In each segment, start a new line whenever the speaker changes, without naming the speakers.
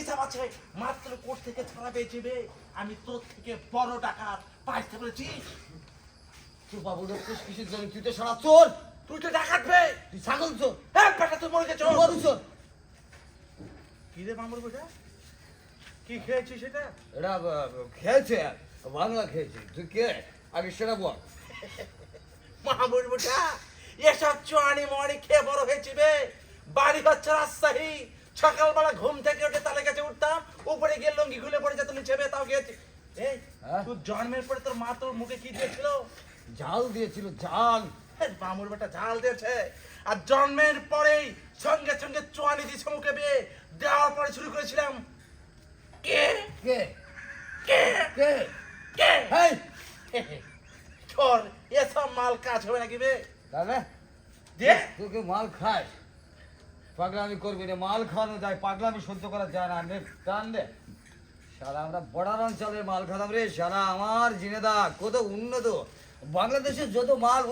হিসাব আছে? মাত্র কোর্ট থেকে ছাড়া আমি তোর থেকে বড় টাকা পাইতে পেরেছিস
বাবু কিসের জন্য? তুই তো সারা চোর।
তুই তো ডাকাত বে।
তুই ছাগল চোর।
হ্যাঁ মরে গেছো
গরু চোর।
কি রে মামুর বেটা? কি খেয়েছিস সেটা?
এটা খেয়েছে বাংলা খেয়েছে। তুই কে? আগে সেটা বল।
মামুর বেটা এসব চুয়ানি মানি খেয়ে বড় হয়েছি বে। বাড়ি হচ্ছে রাজশাহী সকালবেলা ঘুম থেকে উঠে এই
হ্যাঁ?
জন্মের পরে তোর মা তোর মুখে কি দিয়েছিল?
জাল দিয়েছিল জাল।
মামুর বেটা ঝাল দিয়েছে। আর জন্মের পরেই সঙ্গে সঙ্গে চুয়ানি দিয়েছে মুখে বে দেওয়ার পরে শুরু করেছিলাম। কে?
কে?
কে?
কে?
কে? তোর এসব মাল কাজ হবে নাকি বে?
তাহলে
দে।
তোকে মাল খাস? পাগলামি করবি রে মাল খাওয়ানো যায় পাগলামি সহ্য করা যায় না নে টান দে। সারা আমরা বর্ডার অঞ্চলের মাল খাতাম রে সারা আমার জিনেদা কত উন্নত। বাংলাদেশের যত মাল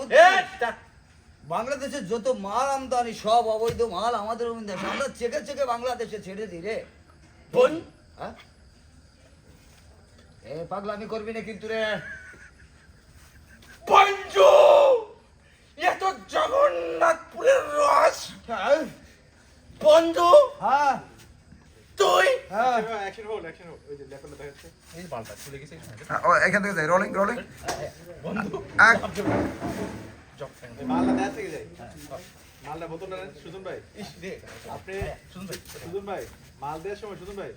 বাংলাদেশের যত মাল আমদানি সব অবৈধ মাল আমাদের আমরা চেকে চেকে বাংলাদেশে ছেড়ে দিই রে।
বোন
হ্যাঁ? এ পাগলামি করবি না কিন্তু রে।
পঞ্জু এ তো জগন্নাথপুরের রস
হ্যাঁ?
বন্ধু
হ্যাঁ? হ্যাঁ।
অ্যাকশন হোল্ড অ্যাকশন হোল্ড ওই যে লেখাটা দেখাচ্ছে
এই বালটা খুলে গেছে
ও এখান থেকে যাই রোলিং রোলিং
বন্ধু
এক।
জব ফ্যান
এই মালটা থেকে যায়। মালটা বোতলটা নেন সুজন ভাই।
ইস দে
আপনি
শুনুন ভাই।
সুজন ভাই মাল দেওয়ার সময় সুজন ভাই